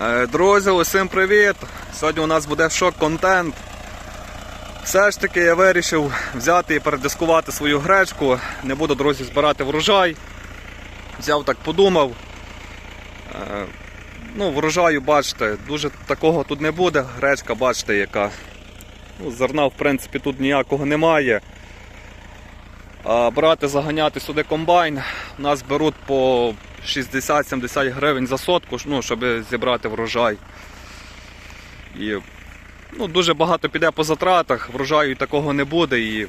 Е, Друзі, усім привіт! Сьогодні у нас буде шок-контент. Все ж таки я вирішив взяти і передискувати свою гречку. Не буду, друзі, збирати врожай. Взяв так подумав. Е, Ну, врожаю, бачите, дуже такого тут не буде. Гречка, бачите, яка. Ну, зерна, в принципі, тут ніякого немає. А брати, заганяти сюди комбайн. Нас беруть по 60-70 гривень за сотку, ну, щоб зібрати врожай. І ну, дуже багато піде по затратах, врожаю і такого не буде. І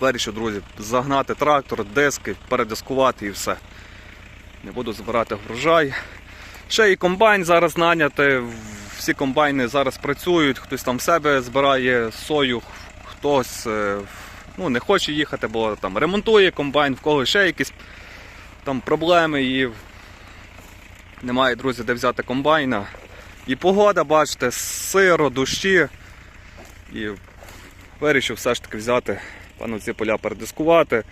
вирішив, друзі, загнати трактор, диски, передискувати і все. Не буду збирати врожай. Ще і комбайн зараз наняти. Всі комбайни зараз працюють, хтось там в себе збирає сою, хтось е, ну, не хоче їхати, бо там ремонтує комбайн, в когось ще якісь там проблеми і немає, друзі, де взяти комбайна. І погода, бачите, сиро, дощі. І вирішив все ж таки взяти, пану ці поля передискувати.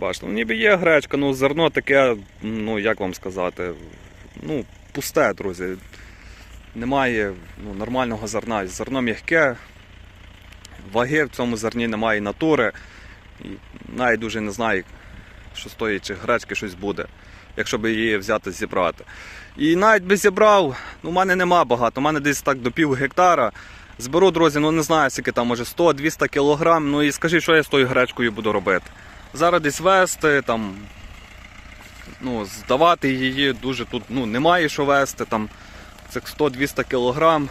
Бачите, ну, ніби є гречка, ну зерно таке, ну як вам сказати, ну, пусте, друзі. Немає ну, нормального зерна. Зерно м'яке, ваги в цьому зерні немає натури. І навіть дуже не знаю, що з тої чи гречки щось буде, якщо б її взяти зібрати. І навіть би зібрав, ну, у мене нема багато, у мене десь так до пів гектара. Зберу, друзі, ну не знаю, скільки там, може 100-200 кілограм. Ну і скажіть, що я з тою гречкою буду робити. Зараз десь вести, там, ну, здавати її дуже тут ну, немає що вести, там цих 100-200 кілограм.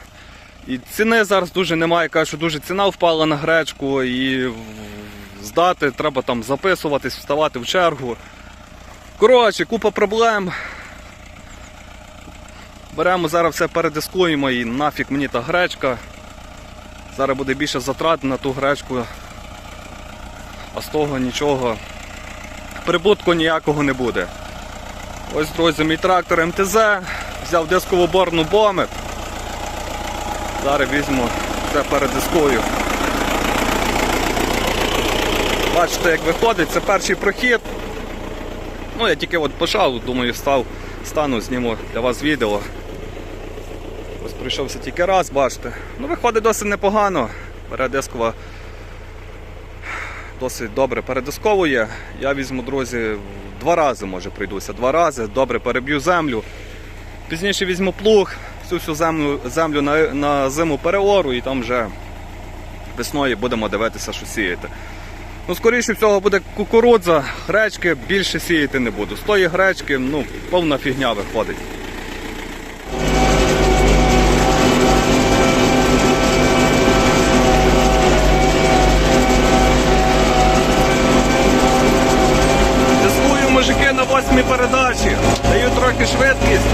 І ціни зараз дуже немає. Кажуть, що дуже ціна впала на гречку і в- здати, треба там записуватись, вставати в чергу. Коротше, купа проблем. Беремо зараз все передискуємо і нафіг мені та гречка. Зараз буде більше затрат на ту гречку, а з того нічого. Прибутку ніякого не буде. Ось, друзі, мій трактор МТЗ, взяв дискову борну бомет. Зараз візьму це передискую. Бачите, як виходить, це перший прохід. Ну, я тільки от почав, думаю, став, стану, зніму для вас відео. Ось прийшовся тільки раз, бачите. Ну, виходить досить непогано. Передискова досить добре передисковує. Я візьму, друзі, два рази може прийдуся. Два рази, добре переб'ю землю. Пізніше візьму плуг, всю всю землю, землю на, на зиму переору і там вже весною будемо дивитися, що сіяти. Ну, скоріше всього буде кукурудза, гречки більше сіяти не буду. З тої гречки, ну, повна фігня виходить. Дискую мужики на восьмій передачі, даю трохи швидкість.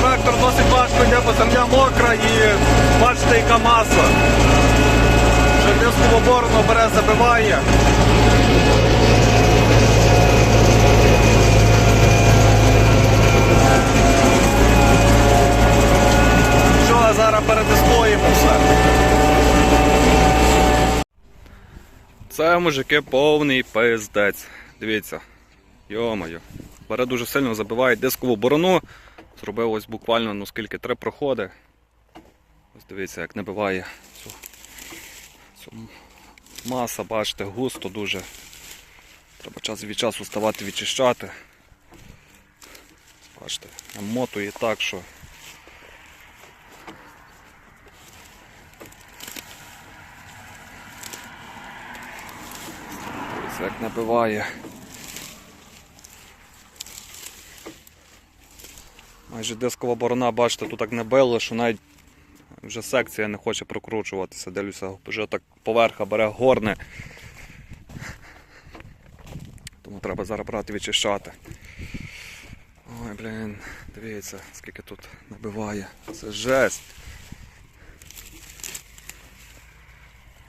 Трактор досить важко йде, бо земля мокра і бачите, яка маса. Дискову борону бере, забиває. Що, зараз передискуємо все. Це мужики повний пиздець. Дивіться. Йо-моє. Бере дуже сильно забиває дискову борону. Зробив ось буквально ну скільки три проходи. Ось дивіться, як цю, цю маса, бачите, густо дуже. Треба час від часу ставати відчищати. Бачите, намотує так, що. Ось як набиває. Майже дискова борона, бачите, тут так набило, що навіть вже секція не хоче прокручуватися. Дивлюся, вже так поверха бере горне. Тому треба зараз брати відчищати. Ой, блін, дивіться, скільки тут набиває. Це жесть.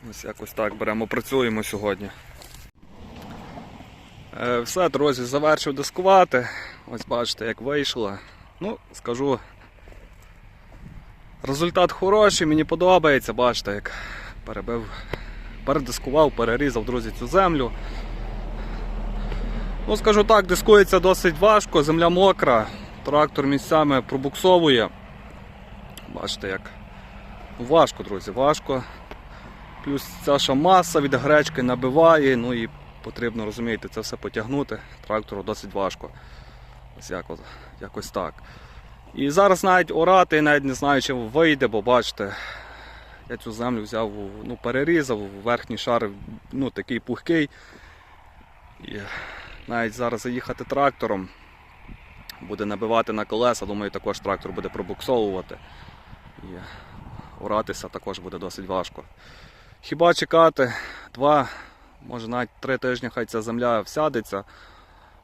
Ось якось так беремо, працюємо сьогодні. Е, Все, друзі, завершив дискувати. Ось бачите, як вийшло. Ну, скажу. Результат хороший, мені подобається, бачите, як перебив, передискував, перерізав, друзі, цю землю. Ну, скажу так, дискується досить важко, земля мокра. трактор місцями пробуксовує. Бачите, як важко, друзі, важко. Плюс ця ж маса від гречки набиває, ну і потрібно, розумієте, це все потягнути. Трактору досить важко. Ось як, от- якось так. І зараз навіть орати, навіть не знаю, чи вийде, бо бачите, я цю землю взяв, ну, перерізав, верхній шар ну, такий пухкий. І навіть зараз заїхати трактором, буде набивати на колеса, думаю, також трактор буде пробуксовувати. І оратися також буде досить важко. Хіба чекати два, може навіть три тижні, хай ця земля всядеться.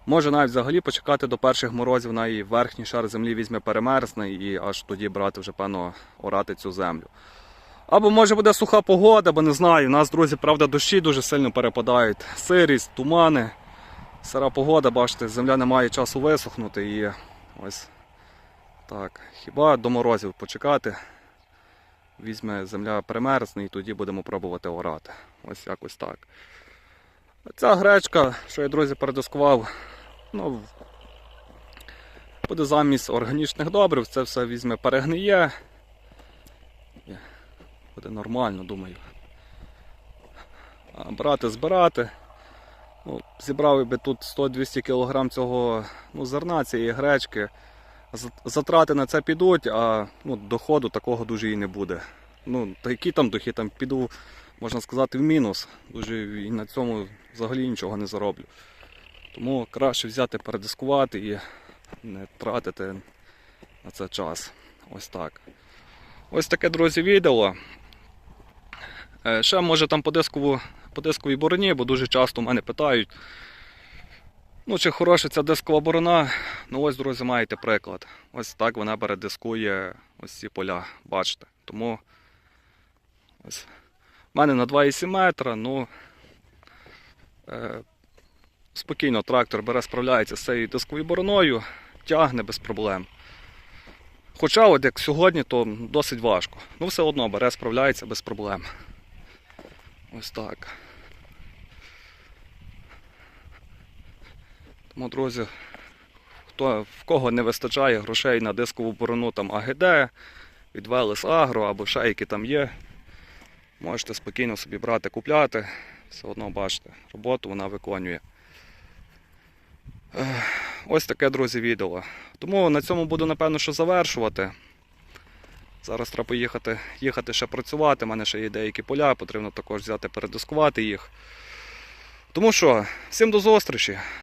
Може навіть взагалі почекати до перших морозів, на її верхній шар землі візьме перемерзне і аж тоді брати вже певно орати цю землю. Або може буде суха погода, бо не знаю. У нас, друзі, правда, дощі дуже сильно перепадають. Сирість, тумани, сира погода, бачите, земля не має часу висохнути і ось так. Хіба до морозів почекати. Візьме земля примерзне і тоді будемо пробувати орати. Ось якось так. Ця гречка, що я, друзі, передискував, ну, буде замість органічних добрив, це все візьме перегниє. Буде нормально, думаю. А брати, збирати. Ну, зібрав би тут 100-200 кг цього ну, зерна, цієї гречки. Затрати на це підуть, а ну, доходу такого дуже і не буде. Ну, який там дохід, там піду, можна сказати, в мінус. Дуже і на цьому взагалі нічого не зароблю. Тому краще взяти, передискувати і не тратити на це час. Ось так. Ось таке, друзі, відео. Е, Ще може там по дискову, по дисковій бороні, бо дуже часто мене питають. Ну, чи хороша ця дискова борона? Ну ось, друзі, маєте приклад. Ось так вона передискує ось ці поля, бачите. Тому ось. У мене на 2,7 метра, ну е, спокійно трактор бере, справляється з цією дисковою бороною, тягне без проблем. Хоча, от як сьогодні, то досить важко. Ну, все одно бере, справляється без проблем. Ось так. Тому, друзі, хто, в кого не вистачає грошей на дискову борону там АГД, від Велес Агро або ще які там є, можете спокійно собі брати, купляти. Все одно бачите, роботу вона виконує. Ось таке, друзі, відео. Тому на цьому буду, напевно, що завершувати. Зараз треба поїхати їхати ще працювати. У мене ще є деякі поля, потрібно також взяти передискувати їх. Тому що, всім до зустрічі!